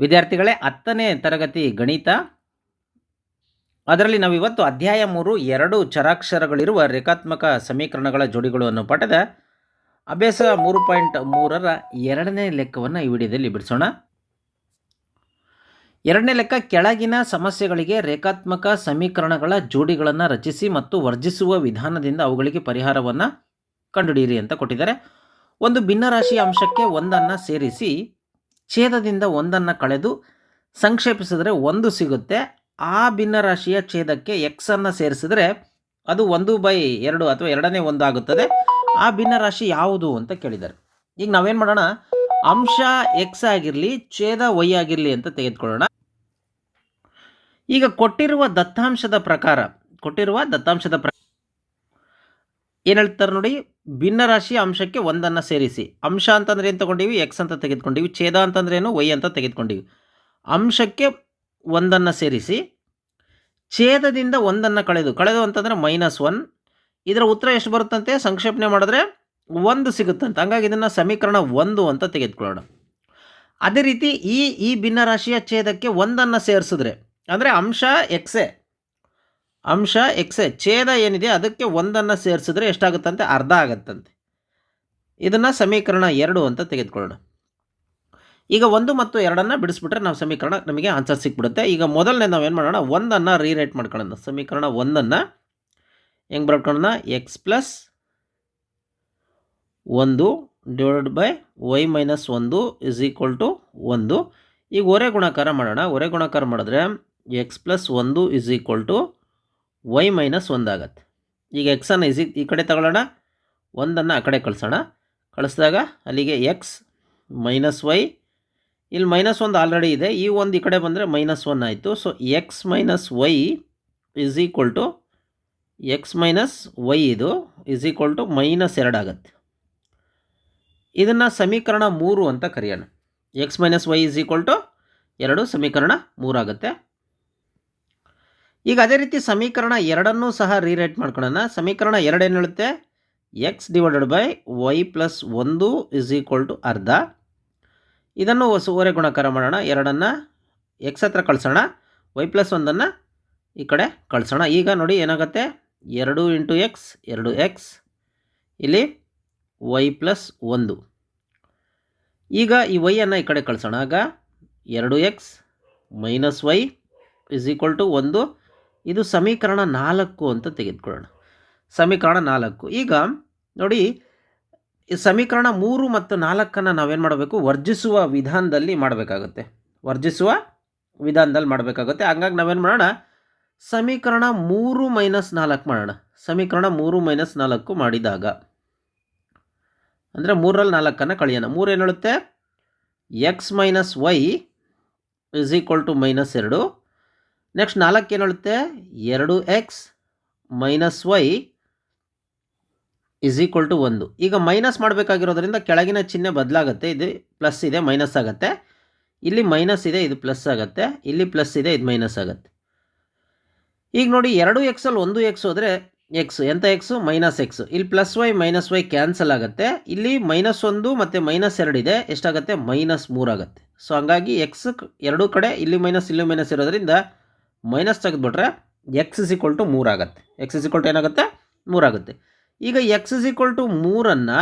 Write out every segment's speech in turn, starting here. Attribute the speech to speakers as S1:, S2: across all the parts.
S1: ವಿದ್ಯಾರ್ಥಿಗಳೇ, ಹತ್ತನೇ ತರಗತಿ ಗಣಿತ. ಅದರಲ್ಲಿ ನಾವಿವತ್ತು ಅಧ್ಯಾಯ ಮೂರು, ಎರಡು ಚರಾಕ್ಷರಗಳಿರುವ ರೇಖಾತ್ಮಕ ಸಮೀಕರಣಗಳ ಜೋಡಿಗಳು ಅನ್ನೋ ಅಭ್ಯಾಸ ಮೂರು ಪಾಯಿಂಟ್ ಮೂರರ ಎರಡನೇ ಲೆಕ್ಕವನ್ನು ಈ ವಿಡಿಯೋದಲ್ಲಿ ಬಿಡಿಸೋಣ. ಎರಡನೇ ಲೆಕ್ಕ, ಕೆಳಗಿನ ಸಮಸ್ಯೆಗಳಿಗೆ ರೇಖಾತ್ಮಕ ಸಮೀಕರಣಗಳ ಜೋಡಿಗಳನ್ನು ರಚಿಸಿ ಮತ್ತು ವರ್ಜಿಸುವ ವಿಧಾನದಿಂದ ಅವುಗಳಿಗೆ ಪರಿಹಾರವನ್ನು ಕಂಡುಹಿಡಿಯಿರಿ ಅಂತ ಕೊಟ್ಟಿದ್ದಾರೆ. ಒಂದು ಭಿನ್ನರಾಶಿಯ ಅಂಶಕ್ಕೆ ಒಂದನ್ನು ಸೇರಿಸಿ ಛೇದದಿಂದ ಒಂದನ್ನು ಕಳೆದು ಸಂಕ್ಷೇಪಿಸಿದರೆ ಒಂದು ಸಿಗುತ್ತೆ. ಆ ಭಿನ್ನರಾಶಿಯ ಛೇದಕ್ಕೆ ಎಕ್ಸನ್ನು ಸೇರಿಸಿದರೆ ಅದು ಒಂದು ಬೈ ಎರಡು ಅಥವಾ ಎರಡನೇ ಒಂದು ಆಗುತ್ತದೆ. ಆ ಭಿನ್ನರಾಶಿ ಯಾವುದು ಅಂತ ಕೇಳಿದ್ದಾರೆ. ಈಗ ನಾವೇನು ಮಾಡೋಣ? ಅಂಶ ಎಕ್ಸ್ ಆಗಿರಲಿ, ಛೇದ ವೈ ಆಗಿರಲಿ ಅಂತ ತೆಗೆದುಕೊಳ್ಳೋಣ. ಈಗ ಕೊಟ್ಟಿರುವ ದತ್ತಾಂಶದ ಪ್ರಕಾರ, ಕೊಟ್ಟಿರುವ ದತ್ತಾಂಶದ ಪ್ರ ಏನು ಹೇಳ್ತಾರೆ ನೋಡಿ? ಭಿನ್ನರಾಶಿಯ ಅಂಶಕ್ಕೆ ಒಂದನ್ನು ಸೇರಿಸಿ. ಅಂಶ ಅಂತಂದ್ರೆ ಏನು ತಗೊಂಡೀವಿ? ಎಕ್ಸ್ ಅಂತ ತೆಗೆದುಕೊಂಡಿವಿ. ಛೇದ ಅಂತಂದ್ರೆ ಏನು? ವೈ ಅಂತ ತೆಗೆದುಕೊಂಡಿವಿ. ಅಂಶಕ್ಕೆ ಒಂದನ್ನು ಸೇರಿಸಿ, ಛೇದದಿಂದ ಒಂದನ್ನು ಕಳೆದು ಕಳೆದು ಅಂತಂದರೆ ಮೈನಸ್ ಒನ್ ಇದರ ಉತ್ತರ ಎಷ್ಟು ಬರುತ್ತಂತೆ? ಸಂಕ್ಷೇಪಣೆ ಮಾಡಿದ್ರೆ ಒಂದು ಸಿಗುತ್ತಂತೆ. ಹಂಗಾಗಿ ಇದನ್ನು ಸಮೀಕರಣ ಒಂದು ಅಂತ ತೆಗೆದುಕೊಳ್ಳೋಣ. ಅದೇ ರೀತಿ ಈ ಈ ಭಿನ್ನರಾಶಿಯ ಛೇದಕ್ಕೆ ಒಂದನ್ನು ಸೇರಿಸಿದ್ರೆ, ಅಂದರೆ ಅಂಶ ಎಕ್ಸೆ ಅಂಶ ಎಕ್ಸ್ ಛೇದ ಏನಿದೆ ಅದಕ್ಕೆ ಒಂದನ್ನು ಸೇರಿಸಿದ್ರೆ ಎಷ್ಟಾಗುತ್ತಂತೆ? ಅರ್ಧ ಆಗುತ್ತಂತೆ. ಇದನ್ನು ಸಮೀಕರಣ ಎರಡು ಅಂತ ತೆಗೆದುಕೊಳ್ಳೋಣ. ಈಗ ಒಂದು ಮತ್ತು ಎರಡನ್ನು ಬಿಡಿಸ್ಬಿಟ್ರೆ ನಾವು ಸಮೀಕರಣ ನಮಗೆ ಆನ್ಸರ್ ಸಿಕ್ಬಿಡುತ್ತೆ. ಈಗ ಮೊದಲನೇ ನಾವೇನು ಮಾಡೋಣ? ಒಂದನ್ನು ರೀರೈಟ್ ಮಾಡ್ಕೊಳ್ಳೋಣ. ಸಮೀಕರಣ ಒಂದನ್ನು ಹೆಂಗೆ ಬರ್ಕೊಳ್ಳೋಣ? ಎಕ್ಸ್ ಪ್ಲಸ್ ಒಂದು ಡಿವೈಡ್ ಬೈ ವೈ ಮೈನಸ್ ಒಂದು ಇಸ್ ಈಕ್ವಲ್ ಟು ಒಂದು. ಈಗ ಒರೆ ಗುಣಾಕಾರ ಮಾಡೋಣ. ಒರೆ ಗುಣಾಕಾರ ಮಾಡಿದ್ರೆ ಎಕ್ಸ್ ಪ್ಲಸ್ ಒಂದು is equal to y minus ಒಂದಾಗತ್ತೆ ಈಗ ಎಕ್ಸನ್ನು ಇಸಿ ಈ ಕಡೆ ತಗೊಳ್ಳೋಣ ಒಂದನ್ನು ಆ ಕಡೆ ಕಳಿಸೋಣ. ಕಳಿಸಿದಾಗ ಅಲ್ಲಿಗೆ ಎಕ್ಸ್ ಮೈನಸ್ ವೈ ಇಲ್ಲಿ ಮೈನಸ್ ಒಂದು ಆಲ್ರೆಡಿ ಇದೆ. ಈ ಒಂದು ಈ ಕಡೆ ಬಂದರೆ ಮೈನಸ್ ಒನ್ ಆಯಿತು. So x minus y is equal to x minus y ಇದು ಇಸ್ ಈಕ್ವಲ್ ಟು ಮೈನಸ್ ಎರಡು ಆಗುತ್ತೆ. ಇದನ್ನು ಸಮೀಕರಣ ಮೂರು ಅಂತ ಕರೆಯೋಣ. X minus y is equal to ಎರಡು, ಸಮೀಕರಣ ಮೂರಾಗುತ್ತೆ ಈಗ ಅದೇ ರೀತಿ ಸಮೀಕರಣ ಎರಡನ್ನೂ ಸಹ ರೀರೈಟ್ ಮಾಡ್ಕೊಳ್ಳೋಣ. ಸಮೀಕರಣ ಎರಡು ಏನು ಹೇಳುತ್ತೆ? X divided by y plus ಒಂದು ಇಸ್ ಈಕ್ವಲ್ ಟು ಅರ್ಧ. ಇದನ್ನು ಸೂರೆ ಗುಣಕಾರ ಮಾಡೋಣ. ಎರಡನ್ನು ಎಕ್ಸ್ ಹತ್ರ ಕಳಿಸೋಣ. ವೈ ಪ್ಲಸ್ ಒಂದನ್ನು ಈ ಕಡೆ ಕಳಿಸೋಣ. ಈಗ ನೋಡಿ ಏನಾಗುತ್ತೆ? ಎರಡು ಇಂಟು ಎಕ್ಸ್ ಎರಡು ಎಕ್ಸ್ ಇಲ್ಲಿ ವೈ ಪ್ಲಸ್ ಒಂದು. ಈಗ ಈ ವೈಯನ್ನು ಈ ಕಡೆ ಕಳಿಸೋಣ. ಆಗ ಎರಡು x minus y is equal to ಒಂದು. ಇದು ಸಮೀಕರಣ ನಾಲ್ಕು ಅಂತ ತೆಗೆದುಕೊಳ್ಳೋಣ. ಸಮೀಕರಣ ನಾಲ್ಕು. ಈಗ ನೋಡಿ ಸಮೀಕರಣ ಮೂರು ಮತ್ತು ನಾಲ್ಕನ್ನು ನಾವೇನು ಮಾಡಬೇಕು? ವರ್ಜಿಸುವ ವಿಧಾನದಲ್ಲಿ ಮಾಡಬೇಕಾಗುತ್ತೆ. ವರ್ಜಿಸುವ ವಿಧಾನದಲ್ಲಿ ಮಾಡಬೇಕಾಗುತ್ತೆ. ಹಂಗಾಗಿ ನಾವೇನು ಮಾಡೋಣ? ಸಮೀಕರಣ ಮೂರು ಮೈನಸ್ ನಾಲ್ಕು ಮಾಡೋಣ. ಸಮೀಕರಣ ಮೂರು ಮೈನಸ್ ನಾಲ್ಕು ಮಾಡಿದಾಗ, ಅಂದರೆ ಮೂರಲ್ಲಿ ನಾಲ್ಕನ್ನು ಕಳೆಯೋಣ. ಮೂರು ಏನು ಹೇಳುತ್ತೆ? X minus y is equal to minus ಎರಡು. ನೆಕ್ಸ್ಟ್ ನಾಲ್ಕು ಏನು ಹೇಳುತ್ತೆ? ಎರಡು x minus y is equal to ಒಂದು. ಈಗ ಮೈನಸ್ ಮಾಡಬೇಕಾಗಿರೋದ್ರಿಂದ ಕೆಳಗಿನ ಚಿಹ್ನೆ ಬದಲಾಗುತ್ತೆ. ಇದು ಪ್ಲಸ್ ಇದೆ ಮೈನಸ್ ಆಗುತ್ತೆ. ಇಲ್ಲಿ ಮೈನಸ್ ಇದೆ, ಇದು ಪ್ಲಸ್ ಆಗುತ್ತೆ. ಇಲ್ಲಿ ಪ್ಲಸ್ ಇದೆ, ಇದು ಮೈನಸ್ ಆಗುತ್ತೆ. ಈಗ ನೋಡಿ, ಎರಡು ಎಕ್ಸಲ್ಲಿ ಒಂದು ಎಕ್ಸ್ ಹೋದರೆ ಎಕ್ಸ್ ಎಂಥ ಎಕ್ಸು ಮೈನಸ್ ಎಕ್ಸ್ ಇಲ್ಲಿ plus Y minus Y cancel ಆಗುತ್ತೆ. ಇಲ್ಲಿ ಮೈನಸ್ ಒಂದು ಮತ್ತು ಮೈನಸ್ ಎರಡು ಇದೆ. ಎಷ್ಟಾಗುತ್ತೆ? ಮೈನಸ್ ಮೂರಾಗುತ್ತೆ ಸೊ ಹಂಗಾಗಿ ಎಕ್ಸ್ ಎರಡೂ ಕಡೆ ಇಲ್ಲಿ ಮೈನಸ್ ಇಲ್ಲಿ ಮೈನಸ್ ಇರೋದ್ರಿಂದ ಮೈನಸ್ ತೆಗೆದುಬಿಟ್ರೆ ಎಕ್ಸ್ ಇಸ್ ಈಕ್ವಲ್ ಟು ಮೂರಾಗುತ್ತೆ ಎಕ್ಸ್ ಇಸ್ ಈಕ್ವಲ್ ಟು ಏನಾಗುತ್ತೆ? ಮೂರಾಗುತ್ತೆ ಈಗ ಎಕ್ಸ್ ಇಸ್ ಈಕ್ವಲ್ ಟು ಮೂರನ್ನು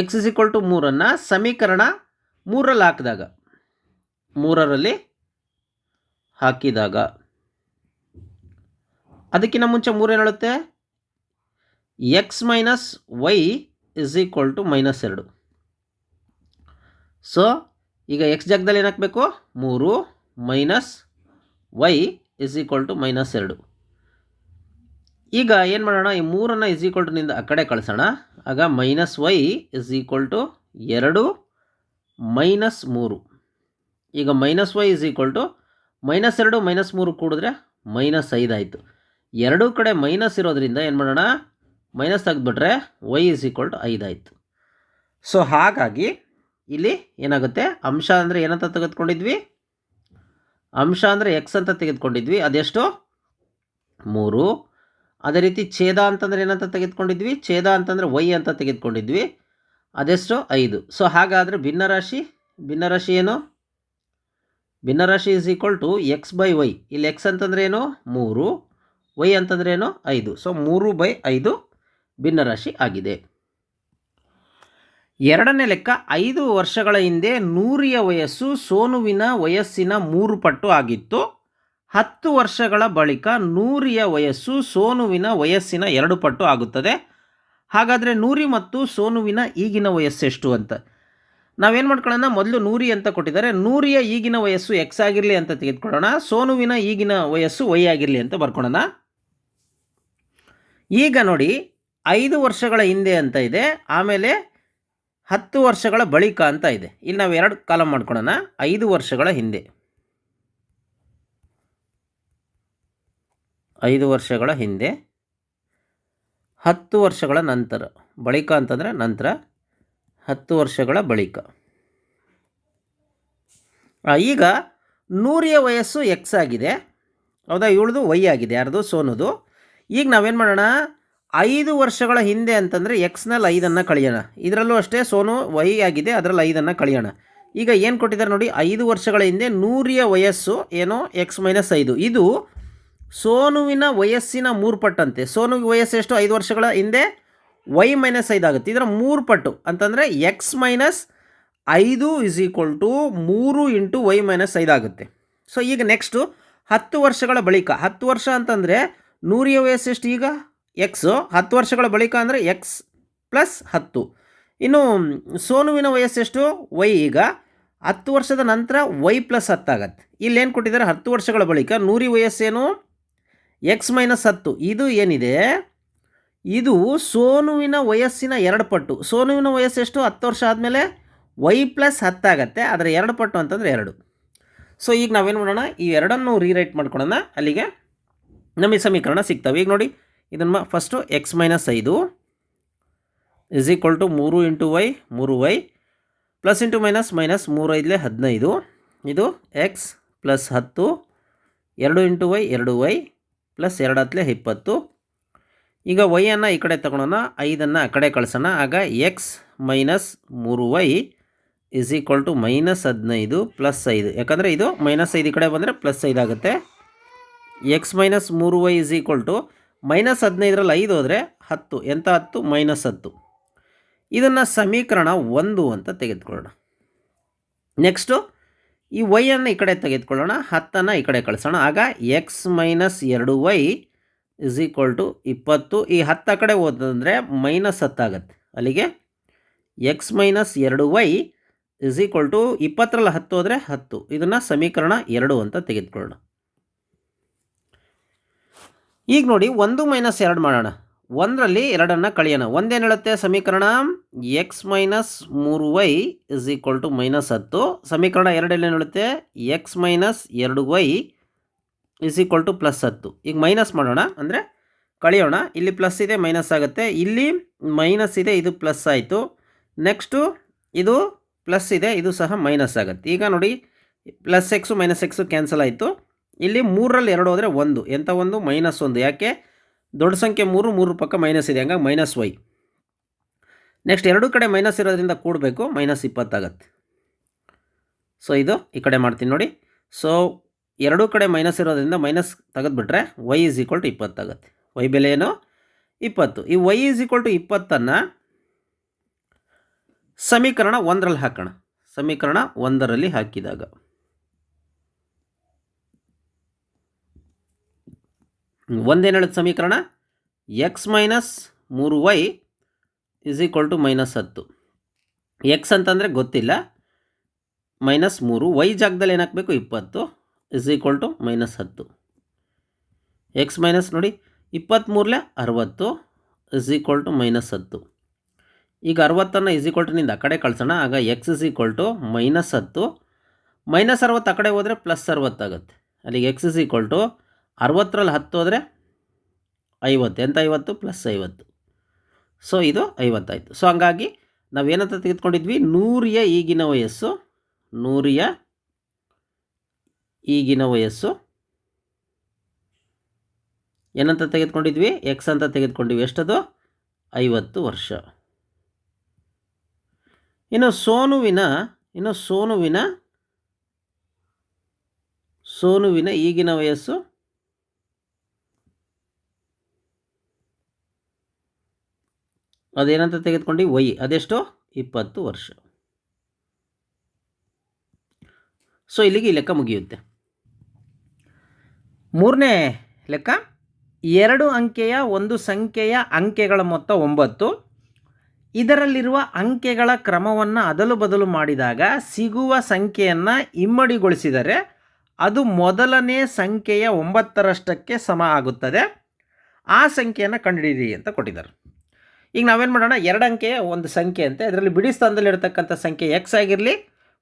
S1: ಎಕ್ಸ್ ಇಸ್ ಈಕ್ವಲ್ ಟು ಮೂರನ್ನು ಸಮೀಕರಣ ಮೂರಲ್ಲಿ ಹಾಕಿದಾಗ, ಮೂರರಲ್ಲಿ ಹಾಕಿದಾಗ, ಅದಕ್ಕಿಂತ ಮುಂಚೆ ಮೂರು ಏನು ಹೇಳುತ್ತೆ? X minus y is equal to minus ಎರಡು. ಸೊ ಈಗ ಎಕ್ಸ್ ಜಾಗದಲ್ಲಿ ಏನು ಹಾಕಬೇಕು? ಮೂರು minus y is equal to minus ಎರಡು. ಈಗ ಏನು ಮಾಡೋಣ? ಈ ಮೂರನ್ನು ಇಸ್ ಈಕ್ವಲ್ ಟು ನಿಂದ ಆ ಕಡೆ ಕಳಿಸೋಣ. ಆಗ minus y is equal to ಎರಡು ಮೈನಸ್ ಮೂರು. ಈಗ minus y is equal to minus ಎರಡು ಮೈನಸ್ ಮೂರು ಕೂಡಿದ್ರೆ ಮೈನಸ್ ಐದು ಆಯಿತು. ಎರಡೂ ಕಡೆ ಮೈನಸ್ ಇರೋದ್ರಿಂದ ಏನು ಮಾಡೋಣ? ಮೈನಸ್ ತೆಗೆದುಬಿಟ್ರೆ ವೈ ಇಸ್ ಈಕ್ವಲ್ ಟು ಐದು ಆಯಿತು. ಸೊ ಹಾಗಾಗಿ ಇಲ್ಲಿ ಏನಾಗುತ್ತೆ? ಅಂಶ ಅಂದರೆ ಏನಂತ ತೆಗೆದುಕೊಂಡಿದ್ವಿ? ಅಂಶ ಅಂದರೆ ಎಕ್ಸ್ ಅಂತ ತೆಗೆದುಕೊಂಡಿದ್ವಿ. ಅದೆಷ್ಟು? ಮೂರು. ಅದೇ ರೀತಿ ಛೇದ ಅಂತಂದರೆ ಏನಂತ ತೆಗೆದುಕೊಂಡಿದ್ವಿ? ಛೇದ ಅಂತಂದರೆ ವೈ ಅಂತ ತೆಗೆದುಕೊಂಡಿದ್ವಿ. ಅದೆಷ್ಟು? ಐದು. ಸೊ ಹಾಗಾದರೆ ಭಿನ್ನರಾಶಿ? ಭಿನ್ನರಾಶಿ ಏನು? ಭಿನ್ನರಾಶಿ is equal to x by y ಇಲ್ಲಿ ಎಕ್ಸ್ ಅಂತಂದ್ರೆ ಏನು? ಮೂರು. ವೈ ಅಂತಂದ್ರೆ ಏನು? ಐದು. ಸೊ ಮೂರು ಬೈ ಐದು ಭಿನ್ನರಾಶಿ ಆಗಿದೆ. ಎರಡನೇ ಲೆಕ್ಕ, ಐದು ವರ್ಷಗಳ ಹಿಂದೆ ನೂರಿಯ ವಯಸ್ಸು ಸೋನುವಿನ ವಯಸ್ಸಿನ ಮೂರು ಪಟ್ಟು ಆಗಿತ್ತು. ಹತ್ತು ವರ್ಷಗಳ ಬಳಿಕ ನೂರಿಯ ವಯಸ್ಸು ಸೋನುವಿನ ವಯಸ್ಸಿನ ಎರಡು ಪಟ್ಟು ಆಗುತ್ತದೆ. ಹಾಗಾದರೆ ನೂರಿ ಮತ್ತು ಸೋನುವಿನ ಈಗಿನ ವಯಸ್ಸೆಷ್ಟು ಅಂತ? ನಾವೇನು ಮಾಡ್ಕೊಳ್ಳೋಣ? ಮೊದಲು ನೂರಿ ಅಂತ ಕೊಟ್ಟಿದ್ದಾರೆ. ನೂರಿಯ ಈಗಿನ ವಯಸ್ಸು ಎಕ್ಸ್ ಆಗಿರಲಿ ಅಂತ ತೆಗೆದುಕೊಳ್ಳೋಣ. ಸೋನುವಿನ ಈಗಿನ ವಯಸ್ಸು ವೈ ಆಗಿರಲಿ ಅಂತ ಬರ್ಕೊಳ್ಳೋಣ. ಈಗ ನೋಡಿ, ಐದು ವರ್ಷಗಳ ಹಿಂದೆ ಅಂತ ಇದೆ. ಆಮೇಲೆ ಹತ್ತು ವರ್ಷಗಳ ಬಳಿಕ ಅಂತ ಇದೆ. ಇಲ್ಲಿ ನಾವು ಎರಡು ಕಾಲ ಮಾಡ್ಕೊಳ್ಳೋಣ ಐದು ವರ್ಷಗಳ ಹಿಂದೆ. ಐದು ವರ್ಷಗಳ ಹಿಂದೆ. ಹತ್ತು ವರ್ಷಗಳ ನಂತರ. ಬಳಿಕ ಅಂತಂದರೆ ನಂತರ. ಹತ್ತು ವರ್ಷಗಳ ಬಳಿಕ. ಈಗ ನೂರಿಯ ವಯಸ್ಸು ಎಕ್ಸ್ ಆಗಿದೆ. ಹೌದಾ? ಇವಳದು ವೈ ಆಗಿದೆ. ಯಾರ್ದು? ಸೋನುದು. ಈಗ ನಾವೇನು ಮಾಡೋಣ? ಐದು ವರ್ಷಗಳ ಹಿಂದೆ ಅಂತಂದರೆ ಎಕ್ಸ್ನಲ್ಲಿ ಐದನ್ನು ಕಳೆಯೋಣ. ಇದರಲ್ಲೂ ಅಷ್ಟೇ ಸೋನು ವೈ ಆಗಿದೆ ಅದರಲ್ಲಿ ಐದನ್ನು ಕಳೆಯೋಣ. ಈಗ ಏನು ಕೊಟ್ಟಿದ್ದಾರೆ ನೋಡಿ, ಐದು ವರ್ಷಗಳ ಹಿಂದೆ ನೂರಿಯ ವಯಸ್ಸು ಏನೋ ಎಕ್ಸ್ ಮೈನಸ್ ಐದು. ಇದು ಸೋನುವಿನ ವಯಸ್ಸಿನ ಮೂರು ಪಟ್ಟಂತೆ ಸೋನು ವಯಸ್ಸು ಎಷ್ಟು? ಐದು ವರ್ಷಗಳ ಹಿಂದೆ ವೈ ಮೈನಸ್ ಐದು ಆಗುತ್ತೆ. ಇದರ ಮೂರು ಪಟ್ಟು ಅಂತಂದರೆ ಎಕ್ಸ್ ಮೈನಸ್ ಐದು ಇಸ್ ಈಕ್ವಲ್ ಟು ಮೂರು ಇಂಟು ವೈ ಮೈನಸ್ ಐದು ಆಗುತ್ತೆ. ಸೊ ಈಗ ನೆಕ್ಸ್ಟು ಹತ್ತು ವರ್ಷಗಳ ಬಳಿಕ, ಹತ್ತು ವರ್ಷ ಅಂತಂದರೆ ನೂರಿಯ ವಯಸ್ಸು ಎಷ್ಟು ಈಗ? ಎಕ್ಸು ಹತ್ತು ವರ್ಷಗಳ ಬಳಿಕ ಅಂದರೆ ಎಕ್ಸ್ ಪ್ಲಸ್ ಹತ್ತು. ಇನ್ನು, ಸೋನುವಿನ ವಯಸ್ಸೆಷ್ಟು ವೈ ಈಗ ಹತ್ತು ವರ್ಷದ ನಂತರ ವೈ ಪ್ಲಸ್ ಹತ್ತಾಗತ್ತೆ ಇಲ್ಲೇನು ಕೊಟ್ಟಿದ್ದಾರೆ? ಹತ್ತು ವರ್ಷಗಳ ಬಳಿಕ ನೂರಿ ವಯಸ್ಸೇನು ಎಕ್ಸ್ ಮೈನಸ್ ಹತ್ತು. ಇದು ಏನಿದೆ? ಇದು ಸೋನುವಿನ ವಯಸ್ಸಿನ ಎರಡು ಪಟ್ಟು. ಸೋನುವಿನ ವಯಸ್ಸೆಷ್ಟು ಹತ್ತು ವರ್ಷ ಆದಮೇಲೆ ವೈ ಪ್ಲಸ್ ಹತ್ತಾಗತ್ತೆ ಅದರ ಎರಡು ಪಟ್ಟು ಅಂತಂದರೆ ಎರಡು. ಸೊ ಈಗ ನಾವೇನು ಮಾಡೋಣ? ಈ ಎರಡನ್ನು ರೀರೈಟ್ ಮಾಡ್ಕೊಳ್ಳೋಣ ಅಲ್ಲಿಗೆ ನಮಗೆ ಸಮೀಕರಣ ಸಿಗ್ತವೆ. ಈಗ ನೋಡಿ. ಇದನ್ನು ಫಸ್ಟು ಎಕ್ಸ್ ಮೈನಸ್ ಐದು ಇಸ್ ಈಕ್ವಲ್ ಟು ಮೂರು ಇಂಟು ವೈ ಮೂರು y plus into minus minus ಮೂರು ಐದಲೇ ಹದಿನೈದು. ಇದು ಎಕ್ಸ್ ಪ್ಲಸ್ ಹತ್ತು, ಎರಡು ಇಂಟು ವೈ ಎರಡು ವೈ ಪ್ಲಸ್ ಎರಡು ಹತ್ತಲೇ ಇಪ್ಪತ್ತು. ಈಗ ವೈಯನ್ನು ಈ ಕಡೆ ತಗೊಳೋಣ ಐದನ್ನು ಆ ಕಡೆ ಕಳಿಸೋಣ. ಆಗ ಎಕ್ಸ್ ಮೈನಸ್ ಮೂರು y is equal to minus ಹದಿನೈದು ಪ್ಲಸ್ ಐದು. ಯಾಕಂದರೆ ಇದು ಮೈನಸ್ ಐದು ಈ ಕಡೆ ಬಂದರೆ ಪ್ಲಸ್ ಐದು ಆಗುತ್ತೆ. ಎಕ್ಸ್ ಮೈನಸ್ ಮೂರು y is equal to minus ಹದಿನೈದರಲ್ಲಿ ಐದು ಹೋದರೆ ಹತ್ತು. ಎಂಥ ಹತ್ತು? ಮೈನಸ್ ಹತ್ತು. ಇದನ್ನು ಸಮೀಕರಣ ಒಂದು ಅಂತ ತೆಗೆದುಕೊಳ್ಳೋಣ. ನೆಕ್ಸ್ಟು ಈ ವೈಯನ್ನು ಈ ಕಡೆ ತೆಗೆದುಕೊಳ್ಳೋಣ, ಹತ್ತನ್ನು ಈ ಕಡೆ ಕಳಿಸೋಣ. ಆಗ ಎಕ್ಸ್ ಮೈನಸ್ ಎರಡು ವೈ ಇಸ್ ಈಕ್ವಲ್ ಟು ಇಪ್ಪತ್ತು. ಈ ಹತ್ತು ಕಡೆ ಹೋದಂದರೆ ಮೈನಸ್ ಹತ್ತಾಗತ್ತೆ ಅಲ್ಲಿಗೆ ಎಕ್ಸ್ ಮೈನಸ್ ಎರಡು ವೈ ಇಸ್ ಈಕ್ವಲ್ ಟು ಇಪ್ಪತ್ತರಲ್ಲಿ ಹತ್ತು ಹೋದರೆ ಹತ್ತು. ಇದನ್ನು ಸಮೀಕರಣ ಎರಡು ಅಂತ ತೆಗೆದುಕೊಳ್ಳೋಣ. ಈಗ ನೋಡಿ ಒಂದು ಮೈನಸ್ ಎರಡು ಮಾಡೋಣ. ಒಂದರಲ್ಲಿ ಎರಡನ್ನು ಕಳೆಯೋಣ. ಒಂದೇನು ಹೇಳುತ್ತೆ ಸಮೀಕರಣ? ಎಕ್ಸ್ ಮೈನಸ್ ಮೂರು y is equal to minus ಹತ್ತು. ಸಮೀಕರಣ ಎರಡಲ್ಲಿ ಏನು ಹೇಳುತ್ತೆ? ಎಕ್ಸ್ ಮೈನಸ್ ಎರಡು y is equal to plus ಹತ್ತು. ಈಗ ಮೈನಸ್ ಮಾಡೋಣ. ಅಂದರೆ ಕಳೆಯೋಣ. ಇಲ್ಲಿ ಪ್ಲಸ್ ಇದೆ ಮೈನಸ್ ಆಗುತ್ತೆ. ಇಲ್ಲಿ ಮೈನಸ್ ಇದೆ, ಇದು ಪ್ಲಸ್ ಆಯಿತು. ನೆಕ್ಸ್ಟು ಇದು ಪ್ಲಸ್ ಇದೆ, ಇದು ಸಹ ಮೈನಸ್ ಆಗುತ್ತೆ. ಈಗ ನೋಡಿ plus x minus x cancel ಆಯಿತು. ಇಲ್ಲಿ ಮೂರರಲ್ಲಿ ಎರಡು ಹೋದರೆ ಒಂದು. ಎಂಥ ಒಂದು? ಮೈನಸ್ ಒಂದು. ಯಾಕೆ? ದೊಡ್ಡ ಸಂಖ್ಯೆ ಮೂರು ಮೂರು ಪಕ್ಕ ಮೈನಸ್ ಇದೆ. ಹಂಗಾಗಿ ಮೈನಸ್ ವೈ. ನೆಕ್ಸ್ಟ್ ಎರಡು ಕಡೆ ಮೈನಸ್ ಇರೋದ್ರಿಂದ ಕೂಡಬೇಕು. ಮೈನಸ್ ಇಪ್ಪತ್ತಾಗತ್ತೆ ಸೊ ಇದು ಈ ಕಡೆ ಮಾಡ್ತೀನಿ ನೋಡಿ. ಸೊ ಎರಡೂ ಕಡೆ ಮೈನಸ್ ಇರೋದ್ರಿಂದ ಮೈನಸ್ ತೆಗೆದುಬಿಟ್ರೆ ವೈ ಈಸ್ ಈಕ್ವಲ್ ಟು ಇಪ್ಪತ್ತಾಗತ್ತೆ ವೈ ಬೆಲೆ ಏನು? ಇಪ್ಪತ್ತು. ಈ ವೈ ಈಸ್ ಈಕ್ವಲ್ ಟು ಇಪ್ಪತ್ತನ್ನು ಸಮೀಕರಣ ಒಂದರಲ್ಲಿ ಹಾಕೋಣ. ಸಮೀಕರಣ ಒಂದರಲ್ಲಿ ಹಾಕಿದಾಗ. ಒಂದೇನು ಹೇಳುತ್ತೆ ಸಮೀಕರಣ? ಎಕ್ಸ್ ಮೈನಸ್ ಮೂರು y is equal to minus ಹತ್ತು. ಎಕ್ಸ್ ಅಂತಂದರೆ ಗೊತ್ತಿಲ್ಲ. ಮೈನಸ್ ಮೂರು ವೈ ಜಾಗದಲ್ಲಿ ಏನಾಕಬೇಕು? ಇಪ್ಪತ್ತು. ಇಸ್ ಈಕ್ವಲ್ ಟು ಮೈನಸ್ ಹತ್ತು. ಎಕ್ಸ್ ಮೈನಸ್ ನೋಡಿ ಇಪ್ಪತ್ತ್ಮೂರಲೆ ಅರವತ್ತು ಇಸ್ ಈಕ್ವಲ್ ಟು ಮೈನಸ್ ಹತ್ತು. ಈಗ ಅರವತ್ತನ್ನು ಇಸ್ ಈಕ್ವಲ್ ಟುನಿಂದ ಆ ಕಡೆ ಕಳ್ಸೋಣ. ಆಗ x is equal to minus ಹತ್ತು. ಮೈನಸ್ ಅರವತ್ತು ಆ ಕಡೆ ಹೋದರೆ ಪ್ಲಸ್ ಅರವತ್ತಾಗುತ್ತೆ ಅಲ್ಲಿಗೆ ಎಕ್ಸ್ ಇಸ್ ಈಕ್ವಲ್ ಟು ಅರವತ್ತರಲ್ಲಿ ಹತ್ತು ಹೋದರೆ ಐವತ್ತು. ಎಂತ ಐವತ್ತು? ಪ್ಲಸ್ ಐವತ್ತು. ಸೊ ಇದು ಐವತ್ತಾಯಿತು. ಸೊ ಹಂಗಾಗಿ ನಾವೇನಂತ ತೆಗೆದುಕೊಂಡಿದ್ವಿ? ನೂರಿಯ ಈಗಿನ ವಯಸ್ಸು, ನೂರಿಯ ಈಗಿನ ವಯಸ್ಸು. ಏನಂತ ತೆಗೆದುಕೊಂಡಿದ್ವಿ? ಎಕ್ಸ್ ಅಂತ ತೆಗೆದುಕೊಂಡಿದ್ವಿ ಎಷ್ಟದು? ಐವತ್ತು ವರ್ಷ. ಇನ್ನು ಸೋನುವಿನ ಇನ್ನು ಸೋನುವಿನ ಸೋನುವಿನ ಈಗಿನ ವಯಸ್ಸು ಅದೇನಂತ ತೆಗೆದುಕೊಂಡು? ವೈ. ಅದೆಷ್ಟು? ಇಪ್ಪತ್ತು ವರ್ಷ. ಸೊ ಇಲ್ಲಿಗೆ ಈ ಲೆಕ್ಕ ಮುಗಿಯುತ್ತೆ. ಮೂರನೇ ಲೆಕ್ಕ, ಎರಡು ಅಂಕೆಯ ಒಂದು ಸಂಖ್ಯೆಯ ಅಂಕೆಗಳ ಮೊತ್ತ ಒಂಬತ್ತು. ಇದರಲ್ಲಿರುವ ಅಂಕೆಗಳ ಕ್ರಮವನ್ನು ಅದಲು ಬದಲು ಮಾಡಿದಾಗ ಸಿಗುವ ಸಂಖ್ಯೆಯನ್ನು ಇಮ್ಮಡಿಗೊಳಿಸಿದರೆ ಅದು ಮೊದಲನೇ ಸಂಖ್ಯೆಯ ಒಂಬತ್ತರಷ್ಟಕ್ಕೆ ಸಮ ಆಗುತ್ತದೆ. ಆ ಸಂಖ್ಯೆಯನ್ನು ಕಂಡುಹಿಡಿಯಿರಿ ಅಂತ ಕೊಟ್ಟಿದ್ದಾರೆ. ಈಗ ನಾವೇನು ಮಾಡೋಣ? ಎರಡು ಅಂಕೆಯ ಒಂದು ಸಂಖ್ಯೆ ಅಂತೆ. ಅದರಲ್ಲಿ ಬಿಡಿ ಸ್ಥಾನದಲ್ಲಿರ್ತಕ್ಕಂಥ ಸಂಖ್ಯೆ ಎಕ್ಸ್ ಆಗಿರಲಿ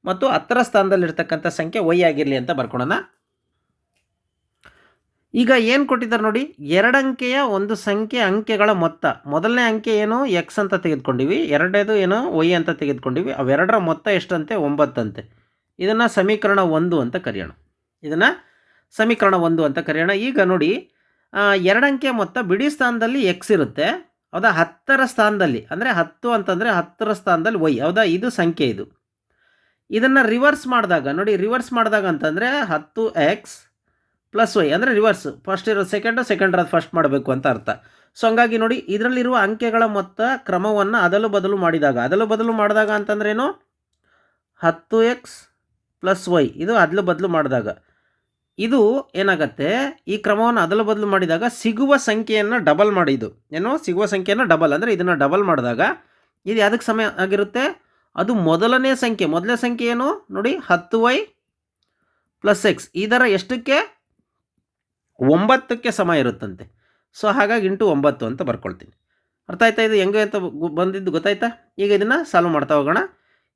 S1: ಮತ್ತು ಹತ್ತರ ಸ್ಥಾನದಲ್ಲಿರ್ತಕ್ಕಂಥ ಸಂಖ್ಯೆ ವೈ ಆಗಿರಲಿ ಅಂತ ಬರ್ಕೊಳೋಣ. ಈಗ ಏನು ಕೊಟ್ಟಿದ್ದಾರೆ ನೋಡಿ? ಎರಡು ಅಂಕೆಯ ಒಂದು ಸಂಖ್ಯೆ ಅಂಕೆಗಳ ಮೊತ್ತ. ಮೊದಲನೇ ಅಂಕೆ ಏನು? ಎಕ್ಸ್ ಅಂತ ತೆಗೆದುಕೊಂಡಿವಿ. ಎರಡನೇದು ಏನು? ವೈ ಅಂತ ತೆಗೆದುಕೊಂಡಿವಿ. ಅವೆರಡರ ಮೊತ್ತ ಎಷ್ಟಂತೆ? ಒಂಬತ್ತಂತೆ ಇದನ್ನು ಸಮೀಕರಣ ಒಂದು ಅಂತ ಕರೆಯೋಣ. ಇದನ್ನು ಸಮೀಕರಣ ಒಂದು ಅಂತ ಕರೆಯೋಣ. ಈಗ ನೋಡಿ ಎರಡು ಅಂಕೆ ಮೊತ್ತ ಬಿಡಿ ಸ್ಥಾನದಲ್ಲಿ ಎಕ್ಸ್ ಇರುತ್ತೆ. ಹೌದಾ? ಹತ್ತರ ಸ್ಥಾನದಲ್ಲಿ, ಅಂದರೆ ಹತ್ತು ಅಂತಂದರೆ ಹತ್ತರ ಸ್ಥಾನದಲ್ಲಿ ವೈ, ಹೌದಾ? ಇದು ಸಂಖ್ಯೆ ಇದು. ಇದನ್ನು ರಿವರ್ಸ್ ಮಾಡಿದಾಗ, ನೋಡಿ ರಿವರ್ಸ್ ಮಾಡಿದಾಗ ಅಂತಂದರೆ ಹತ್ತು ಎಕ್ಸ್ ಪ್ಲಸ್ ವೈ ಅಂದರೆ ರಿವರ್ಸ್ ಫಸ್ಟ್ ಇರೋ ಸೆಕೆಂಡು ಸೆಕೆಂಡ್ ಇರೋದು ಫಸ್ಟ್ ಮಾಡಬೇಕು ಅಂತ ಅರ್ಥ. ಸೊ ಹಂಗಾಗಿ ನೋಡಿ, ಇದರಲ್ಲಿರುವ ಅಂಕೆಗಳ ಮೊತ್ತ, ಕ್ರಮವನ್ನು ಅದಲು ಬದಲು ಮಾಡಿದಾಗ, ಅದಲು ಬದಲು ಮಾಡಿದಾಗ ಅಂತಂದ್ರೇನು ಹತ್ತು ಎಕ್ಸ್ ಪ್ಲಸ್ ವೈ ಇದು ಅದಲು ಬದಲು ಮಾಡಿದಾಗ. ಇದು ಏನಾಗತ್ತೆ? ಈ ಕ್ರಮವನ್ನು ಅದಲು ಬದಲು ಮಾಡಿದಾಗ ಸಿಗುವ ಸಂಖ್ಯೆಯನ್ನು ಡಬಲ್ ಮಾಡಿದ್ದು. ಏನು? ಸಿಗುವ ಸಂಖ್ಯೆಯನ್ನು ಡಬಲ್ ಅಂದರೆ ಇದನ್ನು ಡಬಲ್ ಮಾಡಿದಾಗ ಇದು ಯಾವುದಕ್ಕೆ ಸಮಯ ಆಗಿರುತ್ತೆ? ಅದು ಮೊದಲನೇ ಸಂಖ್ಯೆ. ಮೊದಲನೇ ಸಂಖ್ಯೆ ಏನು? ನೋಡಿ, ಹತ್ತು ವೈ ಪ್ಲಸ್ ಎಕ್ಸ್ ಇದರ ಎಷ್ಟಕ್ಕೆ? ಒಂಬತ್ತಕ್ಕೆ ಸಮಯ ಇರುತ್ತಂತೆ. ಸೊ ಹಾಗಾಗಿ ಇಂಟು ಒಂಬತ್ತು ಅಂತ ಬರ್ಕೊಳ್ತೀನಿ. ಅರ್ಥ ಆಯ್ತಾ ಇದು ಹೆಂಗೆ ಅಂತ ಬಂದಿದ್ದು ಗೊತ್ತಾಯ್ತಾ? ಈಗ ಇದನ್ನು ಸಾಲ್ವ್ ಮಾಡ್ತಾ ಹೋಗೋಣ.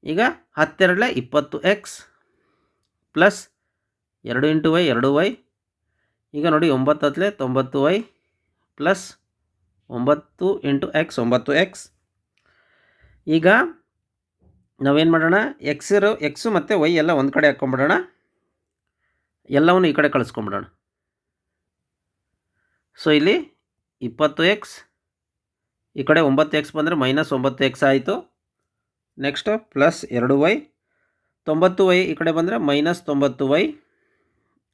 S1: ಈಗ ಹತ್ತೆರಡಲೆ ಇಪ್ಪತ್ತು ಎಕ್ಸ್ ಪ್ಲಸ್ ಎರಡು ಇಂಟು ವೈ, ಎರಡು ವೈ. ಈಗ ನೋಡಿ ಒಂಬತ್ತು ಹತ್ತಲೆ ತೊಂಬತ್ತು ವೈ ಪ್ಲಸ್ ಒಂಬತ್ತು ಇಂಟು ಎಕ್ಸ್, ಒಂಬತ್ತು ಎಕ್ಸ್. ಈಗ ನಾವೇನು ಮಾಡೋಣ? ಎಕ್ಸ್ ಇರೋ, ಎಕ್ಸು ಮತ್ತು ವೈ ಎಲ್ಲ ಒಂದು ಕಡೆ ಹಾಕ್ಕೊಂಬಿಡೋಣ ಎಲ್ಲವನ್ನು ಈ ಕಡೆ ಕಳಿಸ್ಕೊಂಬಿಡೋಣ. ಸೊ ಇಲ್ಲಿ ಇಪ್ಪತ್ತು ಎಕ್ಸ್, ಈ ಕಡೆ ಒಂಬತ್ತು ಎಕ್ಸ್ ಬಂದರೆ ಮೈನಸ್ ಒಂಬತ್ತು ಎಕ್ಸ್ ಆಯಿತು. ನೆಕ್ಸ್ಟು ಪ್ಲಸ್ ಎರಡು ವೈ. ತೊಂಬತ್ತು ವೈ ಈ ಕಡೆ ಬಂದರೆ ಮೈನಸ್ ತೊಂಬತ್ತು ವೈ.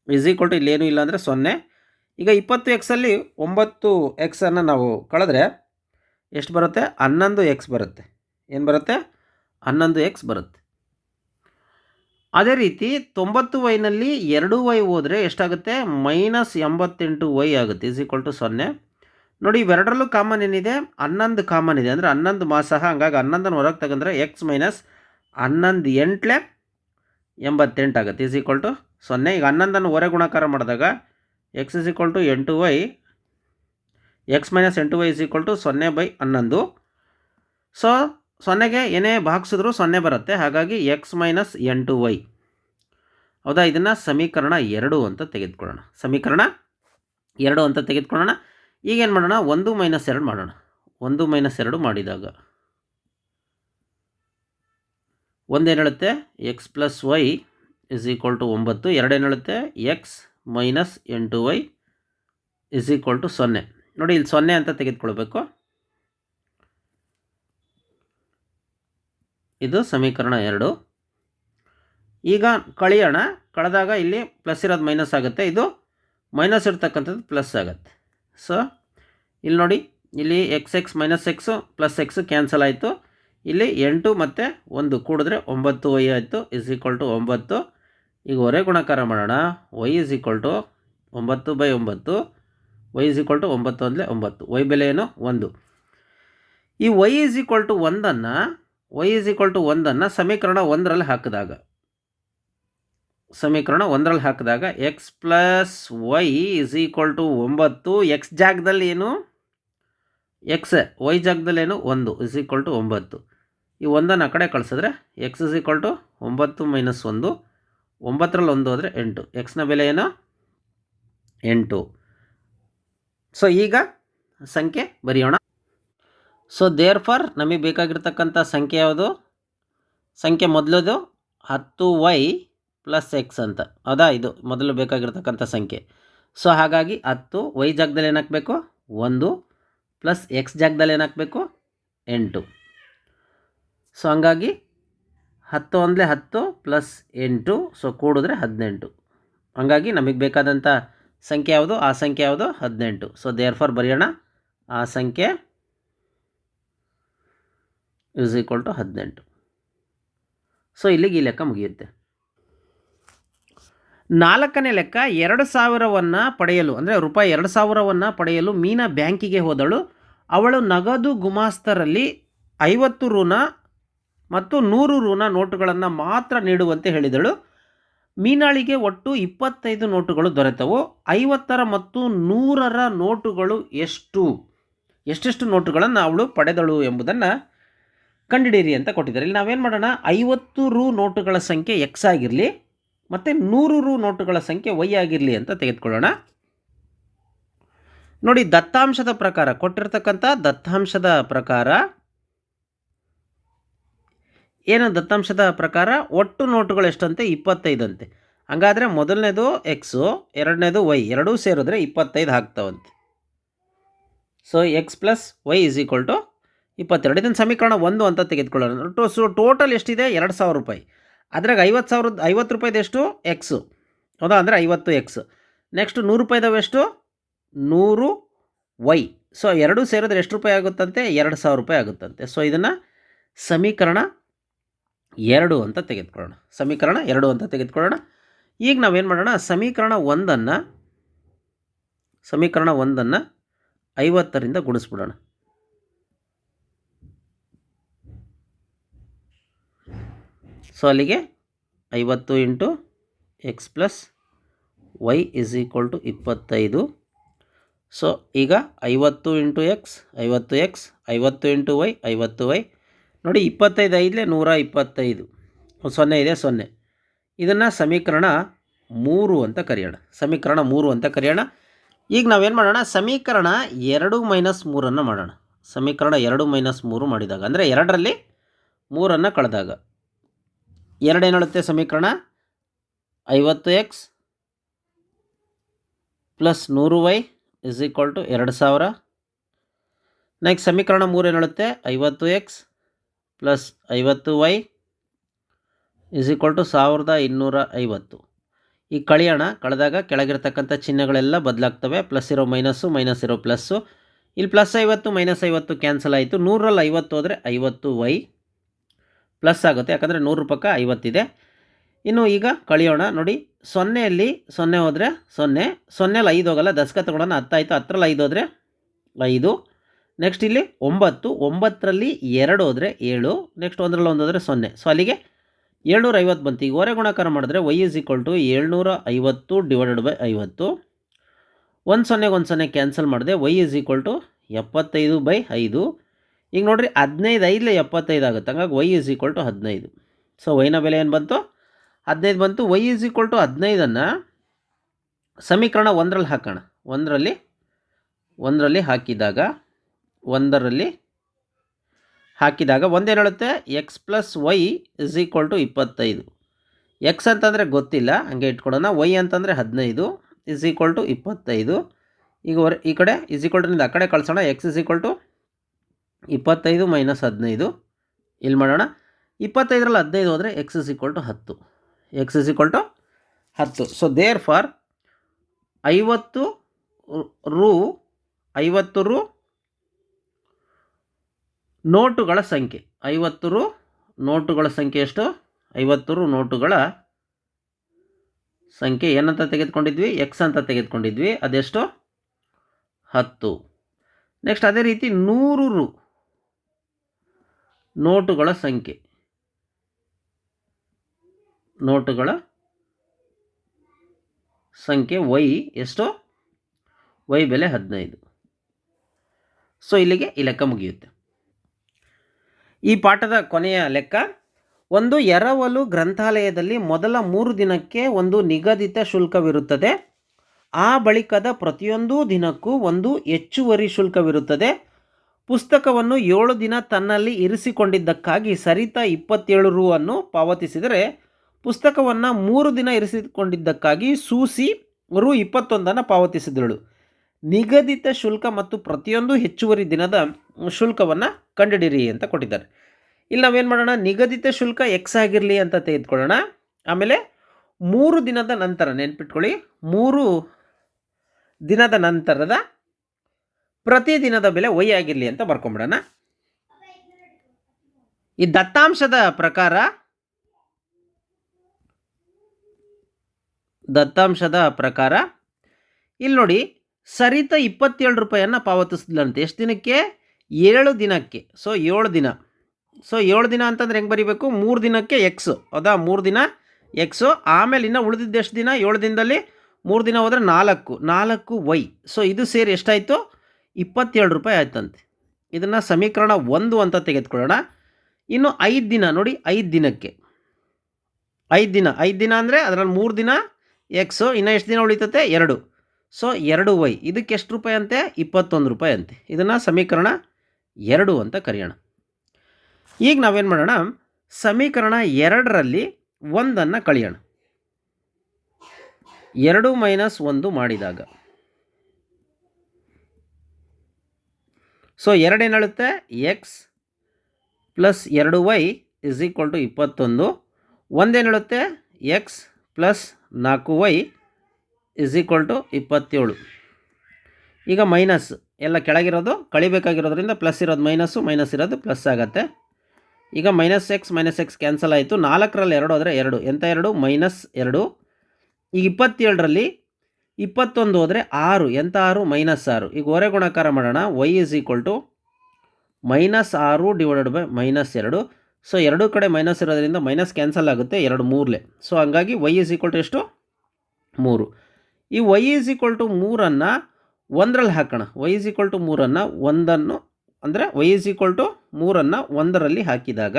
S1: ಇಸ್ ಈಕ್ವಲ್ ಟು ಇಲ್ಲೇನೂ ಇಲ್ಲ ಅಂದರೆ ಸೊನ್ನೆ. ಈಗ ಇಪ್ಪತ್ತು ಎಕ್ಸಲ್ಲಿ ಒಂಬತ್ತು ಎಕ್ಸನ್ನು ನಾವು ಕಳೆದ್ರೆ ಎಷ್ಟು ಬರುತ್ತೆ? ಹನ್ನೊಂದು ಎಕ್ಸ್ ಬರುತ್ತೆ. ಏನು ಬರುತ್ತೆ? ಹನ್ನೊಂದು ಎಕ್ಸ್ ಬರುತ್ತೆ. ಅದೇ ರೀತಿ ತೊಂಬತ್ತು ವೈನಲ್ಲಿ ಎರಡು ವೈ ಹೋದರೆ ಎಷ್ಟಾಗುತ್ತೆ? ಮೈನಸ್ ಎಂಬತ್ತೆಂಟು ವೈ ಆಗುತ್ತೆ. ಇಸ್ ಈಕ್ವಲ್ ಟು ಸೊನ್ನೆ. ನೋಡಿ, ಇವೆರಡರಲ್ಲೂ ಕಾಮನ್ ಏನಿದೆ? ಹನ್ನೊಂದು ಕಾಮನ್ ಇದೆ. ಅಂದರೆ ಹನ್ನೊಂದು ಮಾಸ ಹಂಗಾಗಿ ಹನ್ನೊಂದನ್ನು ಹೊರಗೆ ತಗೊಂಡ್ರೆ ಎಕ್ಸ್ ಮೈನಸ್ ಹನ್ನೊಂದು ಎಂಟ್ಲೆ ಎಂಬತ್ತೆಂಟು ಆಗುತ್ತೆ. ಇಸ್ ಈಕ್ವಲ್ ಟು ಸೊನ್ನೆ, ಈಗ ಹನ್ನೊಂದನ್ನು ಹೊರೆ ಗುಣಾಕಾರ ಮಾಡಿದಾಗ ಎಕ್ಸ್ ಇಸ್ ಈಕ್ವಲ್ ಟು ಎಂಟು ವೈ ಎಕ್ಸ್ ಮೈನಸ್ ಎಂಟು ವೈ ಇಸ್ ಈಕ್ವಲ್ ಟು ಸೊನ್ನೆ ಬೈ ಹನ್ನೊಂದು. ಸೊ ಸೊನ್ನೆಗೆ ಏನೇ ಭಾಗಿಸಿದ್ರು ಸೊನ್ನೆ ಬರುತ್ತೆ, ಹಾಗಾಗಿ ಎಕ್ಸ್ ಮೈನಸ್ ಎಂಟು ವೈ ಹೌದಾ? ಇದನ್ನು ಸಮೀಕರಣ ಎರಡು ಅಂತ ತೆಗೆದುಕೊಳ್ಳೋಣ. ಸಮೀಕರಣ ಎರಡು ಅಂತ ತೆಗೆದುಕೊಳ್ಳೋಣ. ಈಗೇನು ಮಾಡೋಣ? ಒಂದು ಮೈನಸ್ ಎರಡು ಮಾಡೋಣ. ಒಂದು ಮೈನಸ್ ಎರಡು ಮಾಡಿದಾಗ ಒಂದೇನು ಹೇಳುತ್ತೆ? X plus y is equal to ಒಂಬತ್ತು ಎರಡೇನೇಳುತ್ತೆ ಎಕ್ಸ್ ಮೈನಸ್ ಎಂಟು ವೈ ಇಸ್ ಈಕ್ವಲ್ ಟು ಸೊನ್ನೆ. ನೋಡಿ, ಇಲ್ಲಿ ಸೊನ್ನೆ ಅಂತ ತೆಗೆದುಕೊಳ್ಬೇಕು. ಇದು ಸಮೀಕರಣ ಎರಡು. ಈಗ ಕಳೆಯೋಣ. ಕಳೆದಾಗ ಇಲ್ಲಿ ಪ್ಲಸ್ ಇರೋದು ಮೈನಸ್ ಆಗುತ್ತೆ. ಇದು ಮೈನಸ್ ಇರ್ತಕ್ಕಂಥದ್ದು ಪ್ಲಸ್ ಆಗುತ್ತೆ. ಸೊ ಇಲ್ಲಿ ನೋಡಿ, ಇಲ್ಲಿ x x minus x plus x cancel ಆಯಿತು. ಇಲ್ಲಿ ಎಂಟು ಮತ್ತು ಒಂದು ಕೂಡಿದ್ರೆ ಒಂಬತ್ತು ವೈ ಆಯಿತು ಇಸ್ ಈಕ್ವಲ್ ಟು ಒಂಬತ್ತು. ಈಗ ಹೊರೆ ಗುಣಾಕಾರ ಮಾಡೋಣ. ವೈ ಇಸ್ ಈಕ್ವಲ್ ಟು ಒಂಬತ್ತು ಬೈ ಒಂಬತ್ತು ವೈ ಇಸ್ ಈಕ್ವಲ್ ಟು ಒಂಬತ್ತು ಅಂದರೆ ಒಂಬತ್ತು. ವೈ ಬೆಲೆ ಏನು? ಒಂದು. ಈ ವೈ ಇಸ್ ಈಕ್ವಲ್ ಟು ಒಂದನ್ನು ವೈ ಇಸ್ ಈಕ್ವಲ್ ಟು ಒಂದನ್ನು ಸಮೀಕರಣ ಒಂದರಲ್ಲಿ ಹಾಕಿದಾಗ, ಸಮೀಕರಣ ಒಂದರಲ್ಲಿ ಹಾಕಿದಾಗ x plus y is equal to ಒಂಬತ್ತು ಎಕ್ಸ್ ಜಾಗದಲ್ಲಿ ಏನು? ಎಕ್ಸ್ ವೈ ಜಾಗದಲ್ಲಿ ಏನು? ಒಂದು ಇಸ್ ಈಕ್ವಲ್ ಟು ಒಂಬತ್ತು. ಈ ಒಂದನ್ನು ಆ ಕಡೆ ಕಳಿಸಿದ್ರೆ ಎಕ್ಸ್ ಇಸ್ ಈಕ್ವಲ್ ಟು ಒಂಬತ್ತು ಮೈನಸ್ ಒಂದು. ಒಂಬತ್ತರಲ್ಲಿ ಒಂದು ಹೋದರೆ ಎಂಟು ಎಕ್ಸ್ನ ಬೆಲೆ ಏನು? ಎಂಟು. ಸೊ ಈಗ ಸಂಖ್ಯೆ ಬರೆಯೋಣ. ಸೊ ದೇರ್ ಫಾರ್ ನಮಗೆ ಬೇಕಾಗಿರ್ತಕ್ಕಂಥ ಸಂಖ್ಯೆ ಯಾವುದು? ಸಂಖ್ಯೆ ಮೊದಲದು ಹತ್ತು ವೈ ಪ್ಲಸ್ ಎಕ್ಸ್ ಅಂತ. ಹೌದಾ? ಇದು ಮೊದಲು ಬೇಕಾಗಿರ್ತಕ್ಕಂಥ ಸಂಖ್ಯೆ. ಸೊ ಹಾಗಾಗಿ ಹತ್ತು ವೈ ಜಾಗದಲ್ಲಿ ಏನು ಹಾಕಬೇಕು ಒಂದು ಪ್ಲಸ್ ಎಕ್ಸ್ ಜಾಗದಲ್ಲಿ ಏನು ಹಾಕಬೇಕು ಎಂಟು. ಸೊ ಹಂಗಾಗಿ ಹತ್ತು ಅಂದರೆ ಹತ್ತು ಪ್ಲಸ್ ಎಂಟು ಸೊ ಕೂಡಿದ್ರೆ ಹದಿನೆಂಟು. ಹಾಗಾಗಿ ನಮಗೆ ಬೇಕಾದಂಥ ಸಂಖ್ಯೆ ಯಾವುದು? ಆ ಸಂಖ್ಯೆ ಯಾವುದು? ಹದಿನೆಂಟು. ಸೊ ದೇರ್ ಫಾರ್ ಬರೆಯೋಣ. ಆ ಸಂಖ್ಯೆ ಇಸ್ ಈಕ್ವಲ್ ಟು ಹದಿನೆಂಟು. ಸೊ ಇಲ್ಲಿಗೆ ಈ ಲೆಕ್ಕ ಮುಗಿಯುತ್ತೆ. ನಾಲ್ಕನೇ ಲೆಕ್ಕ, ಎರಡು ಸಾವಿರವನ್ನು ಪಡೆಯಲು, ಅಂದರೆ ರೂಪಾಯಿ ಎರಡು ಸಾವಿರವನ್ನು ಪಡೆಯಲು ಮೀನಾ ಬ್ಯಾಂಕಿಗೆ ಹೋದಳು. ಅವಳು ನಗದು ಗುಮಾಸ್ತರಲ್ಲಿ ಐವತ್ತು ಋಣ ಮತ್ತು ನೂರು ಋಣ ನೋಟುಗಳನ್ನು ಮಾತ್ರ ನೀಡುವಂತೆ ಹೇಳಿದಳು. ಮೀನಾಳಿಗೆ ಒಟ್ಟು ಇಪ್ಪತ್ತೈದು ನೋಟುಗಳು ದೊರೆತವು. ಐವತ್ತರ ಮತ್ತು ನೂರರ ನೋಟುಗಳು ಎಷ್ಟು? ಎಷ್ಟೆಷ್ಟು ನೋಟುಗಳನ್ನು ಅವಳು ಪಡೆದಳು ಎಂಬುದನ್ನು ಕಂಡುಹಿಡಿಯಿರಿ ಅಂತ ಕೊಟ್ಟಿದ್ದಾರೆ. ಇಲ್ಲಿ ನಾವೇನು ಮಾಡೋಣ? ಐವತ್ತು ರು ನೋಟುಗಳ ಸಂಖ್ಯೆ ಎಕ್ಸ್ ಆಗಿರಲಿ, ಮತ್ತು ನೂರು ರು ನೋಟುಗಳ ಸಂಖ್ಯೆ ವೈ ಆಗಿರಲಿ ಅಂತ ತೆಗೆದುಕೊಳ್ಳೋಣ. ನೋಡಿ, ದತ್ತಾಂಶದ ಪ್ರಕಾರ ಕೊಟ್ಟಿರ್ತಕ್ಕಂಥ ದತ್ತಾಂಶದ ಪ್ರಕಾರ ಏನು ದತ್ತಾಂಶದ ಪ್ರಕಾರ ಒಟ್ಟು ನೋಟುಗಳು ಎಷ್ಟಂತೆ? ಇಪ್ಪತ್ತೈದಂತೆ. ಹಂಗಾದರೆ ಮೊದಲನೇದು ಎಕ್ಸು ಎರಡನೇದು ವೈ ಎರಡೂ ಸೇರಿದ್ರೆ ಇಪ್ಪತ್ತೈದು ಆಗ್ತಾವಂತೆ. So x plus y is equal to ಇಪ್ಪತ್ತೆರಡು. ಇದನ್ನು ಸಮೀಕರಣ ಒಂದು ಅಂತ ತೆಗೆದುಕೊಳ್ಳೋಣ. ಟೋ ಸೊ ಟೋಟಲ್ ಎಷ್ಟಿದೆ? ಎರಡು ಸಾವಿರ ರೂಪಾಯಿ. ಅದ್ರಾಗ ಐವತ್ತು ಸಾವಿರದ ಐವತ್ತು ರೂಪಾಯಿದೆಷ್ಟು ಎಕ್ಸು ಹೌದಾ? ಅಂದರೆ ಐವತ್ತು ಎಕ್ಸ್ ನೆಕ್ಸ್ಟ್ ನೂರು ರೂಪಾಯಿದವೆಷ್ಟು ನೂರು ವೈ ಸೊ ಎರಡೂ ಸೇರಿದ್ರೆ ಎಷ್ಟು ರೂಪಾಯಿ ಆಗುತ್ತಂತೆ? ಎರಡು ಸಾವಿರ ರೂಪಾಯಿ ಆಗುತ್ತಂತೆ. ಸೊ ಇದನ್ನು ಸಮೀಕರಣ ಎರಡು ಅಂತ ತೆಗೆದುಕೊಳ್ಳೋಣ. ಸಮೀಕರಣ ಎರಡು ಅಂತ ತೆಗೆದುಕೊಳ್ಳೋಣ. ಈಗ ನಾವೇನು ಮಾಡೋಣ? ಸಮೀಕರಣ ಒಂದನ್ನು ಸಮೀಕರಣ ಒಂದನ್ನು ಐವತ್ತರಿಂದ ಗುಣಿಸ್ಬಿಡೋಣ. ಸೊ ಅಲ್ಲಿಗೆ ಐವತ್ತು into x plus y is equal to ಇಪ್ಪತ್ತೈದು. ಸೊ ಈಗ ಐವತ್ತು ಇಂಟು ಎಕ್ಸ್, ಐವತ್ತು ಎಕ್ಸ್, ಐವತ್ತು ಇಂಟು ವೈ, ಐವತ್ತು ವೈ. ನೋಡಿ ಇಪ್ಪತ್ತೈದು ಐದಲೇ ನೂರ ಇಪ್ಪತ್ತೈದು. ಸೊನ್ನೆ ಇದೆ, ಸೊನ್ನೆ. ಇದನ್ನು ಸಮೀಕರಣ ಮೂರು ಅಂತ ಕರೆಯೋಣ. ಸಮೀಕರಣ ಮೂರು ಅಂತ ಕರೆಯೋಣ. ಈಗ ನಾವೇನು ಮಾಡೋಣ? ಸಮೀಕರಣ ಎರಡು ಮೈನಸ್ ಮೂರನ್ನು ಮಾಡೋಣ. ಸಮೀಕರಣ ಎರಡು ಮೈನಸ್ ಮೂರು ಮಾಡಿದಾಗ, ಅಂದರೆ ಎರಡರಲ್ಲಿ ಮೂರನ್ನು ಕಳೆದಾಗ. ಎರಡೇನಳುತ್ತೆ ಸಮೀಕರಣ? ಐವತ್ತು ಎಕ್ಸ್ ಪ್ಲಸ್ ನೂರು ವೈ ಇಸ್ ಈಕ್ವಲ್ ಟು ಎರಡು ಸಾವಿರ. ನೆಕ್ಸ್ಟ್ ಸಮೀಕರಣ ಮೂರು ಏನೇಳುತ್ತೆ ಐವತ್ತು ಎಕ್ಸ್ ಪ್ಲಸ್ ಐವತ್ತು ವೈ ಇಸ್ ಈಕ್ವಲ್ ಟು ಸಾವಿರದ ಇನ್ನೂರ ಐವತ್ತು. ಈ ಕಳಿಯೋಣ, ಕಳೆದಾಗ ಕೆಳಗಿರ್ತಕ್ಕಂಥ ಚಿಹ್ನೆಗಳೆಲ್ಲ ಬದಲಾಗ್ತವೆ. ಪ್ಲಸ್ ಇರೋ ಮೈನಸ್ಸು, ಮೈನಸ್ ಇರೋ ಪ್ಲಸ್ಸು. ಇಲ್ಲಿ ಪ್ಲಸ್ ಐವತ್ತು, ಮೈನಸ್ ಐವತ್ತು ಕ್ಯಾನ್ಸಲ್ ಆಯಿತು. ನೂರಲ್ಲಿ ಐವತ್ತು ಹೋದರೆ ಐವತ್ತು ವೈ ಪ್ಲಸ್ ಆಗುತ್ತೆ. ಯಾಕಂದರೆ ನೂರು ರೂಪಾಯಿ ಐವತ್ತಿದೆ. ಇನ್ನು ಈಗ ಕಳಿಯೋಣ. ನೋಡಿ, ಸೊನ್ನೆಯಲ್ಲಿ ಸೊನ್ನೆ ಹೋದರೆ ಸೊನ್ನೆ ಸೊನ್ನೆಲ್ಲಿ ಐದು ಹೋಗಲ್ಲ. ದಶಕ ತಗೊಳ್ಳೋಣ ಹತ್ತಾಯಿತು. ಹತ್ತರಲ್ಲಿ ಐದು ಹೋದರೆ ಐದು. ನೆಕ್ಸ್ಟ್ ಇಲ್ಲಿ ಒಂಬತ್ತು, ಒಂಬತ್ತರಲ್ಲಿ ಎರಡು ಹೋದರೆ ಏಳು ನೆಕ್ಸ್ಟ್ ಒಂದರಲ್ಲಿ ಒಂದು ಹೋದರೆ ಸೊನ್ನೆ. ಸೊ ಅಲ್ಲಿಗೆ ಏಳ್ನೂರ ಐವತ್ತು ಬಂತು. ಈಗ ಹೊರೆ ಗುಣಾಕಾರ ಮಾಡಿದ್ರೆ ವೈ ಇಸ್ ಈಕ್ವಲ್ ಟು ಏಳ್ನೂರ ಐವತ್ತು ಡಿವೈಡೆಡ್ ಬೈ ಐವತ್ತು. ಒಂದು ಸೊನ್ನೆಗೆ ಒಂದು ಸೊನ್ನೆ ಕ್ಯಾನ್ಸಲ್ ಮಾಡಿದೆ ವೈ ಇಸ್ ಈಕ್ವಲ್ ಟು ಎಪ್ಪತ್ತೈದು ಬೈ ಐದು. ಈಗ ನೋಡಿರಿ ಹದಿನೈದು, ಐದಲೇ ಎಪ್ಪತ್ತೈದು ಆಗುತ್ತೆ. ಹಂಗಾಗಿ ವೈ ಇಸ್ ಈಕ್ವಲ್ ಟು ಹದಿನೈದು. ಸೊ ವೈನ ಬೆಲೆ ಏನು ಬಂತು? ಹದಿನೈದು ಬಂತು. ವೈ ಇಸ್ ಈಕ್ವಲ್ ಟು ಹದಿನೈದನ್ನು ಸಮೀಕರಣ ಒಂದರಲ್ಲಿ ಹಾಕೋಣ. ಒಂದರಲ್ಲಿ ಒಂದರಲ್ಲಿ ಹಾಕಿದಾಗ ಒಂದರಲ್ಲಿ ಹಾಕಿದಾಗ ಒಂದೇನು ಹೇಳುತ್ತೆ x plus y is equal to ಇಪ್ಪತ್ತೈದು. ಎಕ್ಸ್ ಅಂತಂದರೆ ಗೊತ್ತಿಲ್ಲ, ಹಂಗೆ ಇಟ್ಕೊಡೋಣ ವೈ ಅಂತಂದರೆ ಹದಿನೈದು ಇಸ್ ಈಕ್ವಲ್ ಟು ಇಪ್ಪತ್ತೈದು. ಈಗ ಹೊರ ಈ ಕಡೆ ಇಸ್ ಈಕ್ವಲ್ ಟು ಆ ಕಡೆ ಕಳಿಸೋಣ. ಎಕ್ಸ್ ಇಸ್ ಈಕ್ವಲ್ ಟು ಇಪ್ಪತ್ತೈದು ಮೈನಸ್ ಹದಿನೈದು. ಇಲ್ಲಿ ಮಾಡೋಣ. ಇಪ್ಪತ್ತೈದರಲ್ಲಿ ಹದಿನೈದು ಹೋದರೆ ಎಕ್ಸ್ ಇಸ್ ಈಕ್ವಲ್ ಟು ಹತ್ತು. ಎಕ್ಸ್ ಇಸ್ ಈಕ್ವಲ್ ಟು ಹತ್ತು. ಸೊ ದೇರ್ ಫಾರ್ ಐವತ್ತು ರು ಐವತ್ತು ರು ನೋಟುಗಳ ಸಂಖ್ಯೆ. ಐವತ್ತು ನೋಟುಗಳ ಸಂಖ್ಯೆ ಎಷ್ಟು? ಐವತ್ತು ನೋಟುಗಳ ಸಂಖ್ಯೆ. ಏನಂತ ತೆಗೆದುಕೊಂಡಿದ್ವಿ? ಎಕ್ಸ್ ಅಂತ ತೆಗೆದುಕೊಂಡಿದ್ವಿ. ಅದೆಷ್ಟು? ಹತ್ತು. ನೆಕ್ಸ್ಟ್ ಅದೇ ರೀತಿ ನೂರು ರು ನೋಟುಗಳ ಸಂಖ್ಯೆ. ನೋಟುಗಳ ಸಂಖ್ಯೆ ವೈ ಎಷ್ಟು? ವೈ ಬೆಲೆ ಹದಿನೈದು. ಸೊ ಇಲ್ಲಿಗೆ ಈ ಲೆಕ್ಕ ಮುಗಿಯುತ್ತೆ. ಈ ಪಾಠದ ಕೊನೆಯ ಲೆಕ್ಕ, ಒಂದು ಎರವಲು ಗ್ರಂಥಾಲಯದಲ್ಲಿ ಮೊದಲ ಮೂರು ದಿನಕ್ಕೆ ಒಂದು ನಿಗದಿತ ಶುಲ್ಕವಿರುತ್ತದೆ. ಆ ಬಳಿಕದ ಪ್ರತಿಯೊಂದು ದಿನಕ್ಕೂ ಒಂದು ಹೆಚ್ಚುವರಿ ಶುಲ್ಕವಿರುತ್ತದೆ. ಪುಸ್ತಕವನ್ನು ಏಳು ದಿನ ತನ್ನಲ್ಲಿ ಇರಿಸಿಕೊಂಡಿದ್ದಕ್ಕಾಗಿ ಸರಿತ ಇಪ್ಪತ್ತೇಳು ರು ಅನ್ನು ಪಾವತಿಸಿದರೆ, ಪುಸ್ತಕವನ್ನು ಮೂರು ದಿನ ಇರಿಸಿಕೊಂಡಿದ್ದಕ್ಕಾಗಿ ಸೂಸಿ ರು ಇಪ್ಪತ್ತೊಂದನ್ನು ಪಾವತಿಸಿದಳು. ನಿಗದಿತ ಶುಲ್ಕ ಮತ್ತು ಪ್ರತಿಯೊಂದು ಹೆಚ್ಚುವರಿ ದಿನದ ಶುಲ್ಕವನ್ನು ಕಂಡುಹಿಡಿಯಿರಿ ಅಂತ ಕೊಟ್ಟಿದ್ದಾರೆ. ಇಲ್ಲಿ ನಾವೇನು ಮಾಡೋಣ? ನಿಗದಿತ ಶುಲ್ಕ ಎಕ್ಸ್ ಆಗಿರಲಿ ಅಂತ ತೆಗೆದುಕೊಳ್ಳೋಣ. ಆಮೇಲೆ ಮೂರು ದಿನದ ನಂತರ ನೆನ್ಪಿಟ್ಕೊಳ್ಳಿ. ಮೂರು ದಿನದ ನಂತರದ ಪ್ರತಿ ದಿನದ ಬೆಲೆ ವೈ ಆಗಿರಲಿ ಅಂತ ಬರ್ಕೊಂಬಿಡೋಣ. ಈ ದತ್ತಾಂಶದ ಪ್ರಕಾರ ದತ್ತಾಂಶದ ಪ್ರಕಾರ ಇಲ್ಲಿ ನೋಡಿ, ಸರಿತ ಇಪ್ಪತ್ತೇಳು ರೂಪಾಯಿಯನ್ನು ಪಾವತಿಸಿದ್ಲಂತೆ. ಎಷ್ಟು ದಿನಕ್ಕೆ? ಏಳು ದಿನಕ್ಕೆ. ಸೊ ಏಳು ದಿನ. ಸೊ ಏಳು ದಿನ ಅಂತಂದ್ರೆ ಹೆಂಗೆ ಬರಿಬೇಕು? ಮೂರು ದಿನಕ್ಕೆ ಎಕ್ಸು ಹೌದಾ? ಮೂರು ದಿನ ಎಕ್ಸು ಆಮೇಲೆ ಇನ್ನು ಉಳಿದಿದ್ದು ಎಷ್ಟು ದಿನ? ಏಳು ದಿನದಲ್ಲಿ ಮೂರು ದಿನ ಹೋದರೆ ನಾಲ್ಕು. ನಾಲ್ಕು ವೈ ಸೊ ಇದು ಸೇರಿ ಎಷ್ಟಾಯಿತು? ಇಪ್ಪತ್ತೇಳು ರೂಪಾಯಿ ಆಯ್ತಂತೆ. ಇದನ್ನು ಸಮೀಕರಣ ಒಂದು ಅಂತ ತೆಗೆದುಕೊಳ್ಳೋಣ. ಇನ್ನು ಐದು ದಿನ, ನೋಡಿ ಐದು ದಿನಕ್ಕೆ. ಐದು ದಿನ. ಐದು ದಿನ ಅಂದರೆ ಅದರಲ್ಲಿ ಮೂರು ದಿನ ಎಕ್ಸು ಇನ್ನು ಎಷ್ಟು ದಿನ ಉಳಿತತೆ? ಎರಡು. ಸೊ ಎರಡು ವೈ ಇದಕ್ಕೆ ಎಷ್ಟು ರೂಪಾಯಿ ಅಂತೆ? ಇಪ್ಪತ್ತೊಂದು ರೂಪಾಯಿ ಅಂತೆ. ಇದನ್ನು ಸಮೀಕರಣ ಎರಡು ಅಂತ ಕರೆಯೋಣ. ಈಗ ನಾವೇನು ಮಾಡೋಣ? ಸಮೀಕರಣ ಎರಡರಲ್ಲಿ ಒಂದನ್ನು ಕಳೆಯೋಣ. ಎರಡು ಮೈನಸ್ ಒಂದು ಮಾಡಿದಾಗ. ಸೊ ಎರಡೇನು ಹೇಳುತ್ತೆ ಎಕ್ಸ್ ಪ್ಲಸ್ ಎರಡು ವೈ ಇಸ್ ಈಕ್ವಲ್ ಟು ಇಪ್ಪತ್ತೊಂದು. ಒಂದೇನು ಹೇಳುತ್ತೆ ಎಕ್ಸ್ ಪ್ಲಸ್ ನಾಲ್ಕು ವೈ ಇಸ್ ಈಕ್ವಲ್ ಟು ಇಪ್ಪತ್ತೇಳು. ಈಗ ಮೈನಸ್ ಎಲ್ಲ ಕೆಳಗಿರೋದು ಕಳಿಬೇಕಾಗಿರೋದ್ರಿಂದ ಪ್ಲಸ್ ಇರೋದು ಮೈನಸ್ಸು, ಮೈನಸ್ ಇರೋದು ಪ್ಲಸ್ ಆಗುತ್ತೆ. ಈಗ minus x minus x cancel ಆಯಿತು. ನಾಲ್ಕರಲ್ಲಿ ಎರಡು ಹೋದರೆ ಎರಡು. ಎಂಥ ಎರಡು? ಮೈನಸ್ ಎರಡು. ಈಗ ಇಪ್ಪತ್ತೇಳರಲ್ಲಿ ಇಪ್ಪತ್ತೊಂದು ಹೋದರೆ ಆರು. ಎಂಥ ಆರು? ಮೈನಸ್ ಆರು. ಈಗ ಹೊರೆ ಗುಣಾಕಾರ ಮಾಡೋಣ. Y is equal to minus ಆರು ಡಿವೈಡೆಡ್ ಬೈ ಮೈನಸ್ ಎರಡು. ಸೊ ಎರಡು ಕಡೆ ಮೈನಸ್ ಇರೋದ್ರಿಂದ ಮೈನಸ್ ಕ್ಯಾನ್ಸಲ್ ಆಗುತ್ತೆ ಎರಡು ಮೂರಲೆ ಸೊ ಹಂಗಾಗಿ ವೈ ಇಸ್ ಈಕ್ವಲ್ ಟು ಎಷ್ಟು? ಮೂರು. ಈ ವೈ ಇಸ್ ಈಕ್ವಲ್ ಟು ಮೂರನ್ನು ಒಂದರಲ್ಲಿ ಹಾಕೋಣ. ವೈ ಇಸ್ ಈಕ್ವಲ್ ಟು ಮೂರನ್ನು ಒಂದನ್ನು ಅಂದರೆ ವೈ ಇಸ್ ಈಕ್ವಲ್ ಟು ಮೂರನ್ನು ಒಂದರಲ್ಲಿ ಹಾಕಿದಾಗ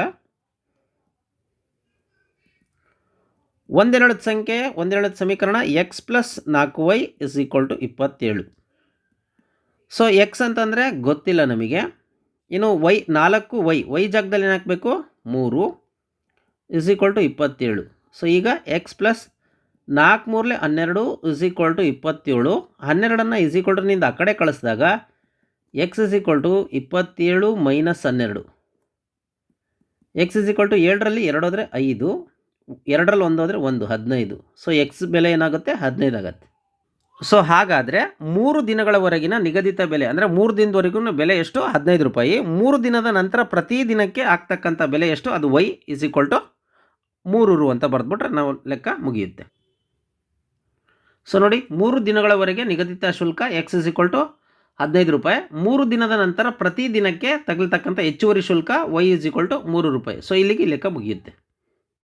S1: ಒಂದೆರಡು ಸಂಖ್ಯೆ, ಒಂದೆರಡು ಸಮೀಕರಣ ಎಕ್ಸ್ ಪ್ಲಸ್ ನಾಲ್ಕು ವೈ ಇಸ್ ಈಕ್ವಲ್ ಟು ಇಪ್ಪತ್ತೇಳು. ಸೊ ಎಕ್ಸ್ ಅಂತಂದರೆ ಗೊತ್ತಿಲ್ಲ ನಮಗೆ. ಇನ್ನು ವೈ ನಾಲ್ಕು ವೈ ವೈ ಜಾಗದಲ್ಲಿ ಏನು ಹಾಕಬೇಕು? ಮೂರು ಇಸ್ ಈಕ್ವಲ್ ಟು ಇಪ್ಪತ್ತೇಳು. ಸೊ ಈಗ ಎಕ್ಸ್ ಪ್ಲಸ್ ನಾಲ್ಕು ಮೂರಲೆ ಹನ್ನೆರಡು ಇಸ್ ಈಕ್ವಲ್ ಟು ಇಪ್ಪತ್ತೇಳು. ಹನ್ನೆರಡನ್ನು ಇಸ್ ಈಕ್ವಲ್ ಟುನಿಂದ ಆ ಕಡೆ ಕಳಿಸಿದಾಗ ಎಕ್ಸ್ ಇಸ್ ಈಕ್ವಲ್ ಟು ಇಪ್ಪತ್ತೇಳು ಮೈನಸ್ ಹನ್ನೆರಡು. ಎಕ್ಸ್ ಇಸ್ ಈಕ್ವಲ್ ಟು ಏಳರಲ್ಲಿ ಎರಡು ಹೋದರೆ ಐದು, ಎರಡರಲ್ಲಿ ಒಂದು ಹೋದರೆ ಒಂದು, ಹದಿನೈದು. ಸೊ ಎಕ್ಸ್ ಬೆಲೆ ಏನಾಗುತ್ತೆ? ಹದಿನೈದು ಆಗುತ್ತೆ. ಸೊ ಹಾಗಾದರೆ ಮೂರು ದಿನಗಳವರೆಗಿನ ನಿಗದಿತ ಬೆಲೆ, ಅಂದರೆ ಮೂರು ದಿನದವರೆಗೂ ಬೆಲೆ ಎಷ್ಟು? ಹದಿನೈದು ರೂಪಾಯಿ. ಮೂರು ದಿನದ ನಂತರ ಪ್ರತಿ ದಿನಕ್ಕೆ ಆಗ್ತಕ್ಕಂಥ ಬೆಲೆ ಎಷ್ಟು? ಅದು ವೈ ಇಸ್ ಈಕ್ವಲ್ ಟು ಮೂರು ರು ಅಂತ ಬರೆದ್ಬಿಟ್ರೆ ನಾವು ಲೆಕ್ಕ ಮುಗಿಯುತ್ತೆ. ಸೊ ನೋಡಿ, ಮೂರು ದಿನಗಳವರೆಗೆ ನಿಗದಿತ ಶುಲ್ಕ ಎಕ್ಸ್ ಇಸ್ ಈಕ್ವಲ್ ಟು ಹದಿನೈದು ರೂಪಾಯಿ. ಮೂರು ದಿನದ ನಂತರ ಪ್ರತಿ ದಿನಕ್ಕೆ ತಗಲ್ತಕ್ಕಂಥ ಹೆಚ್ಚುವರಿ ಶುಲ್ಕ ವೈ ಇಸ್ ಈಕ್ವಲ್ ಟು ಮೂರು ರೂಪಾಯಿ. ಸೊ ಇಲ್ಲಿಗೆ ಲೆಕ್ಕ ಮುಗಿಯುತ್ತೆ.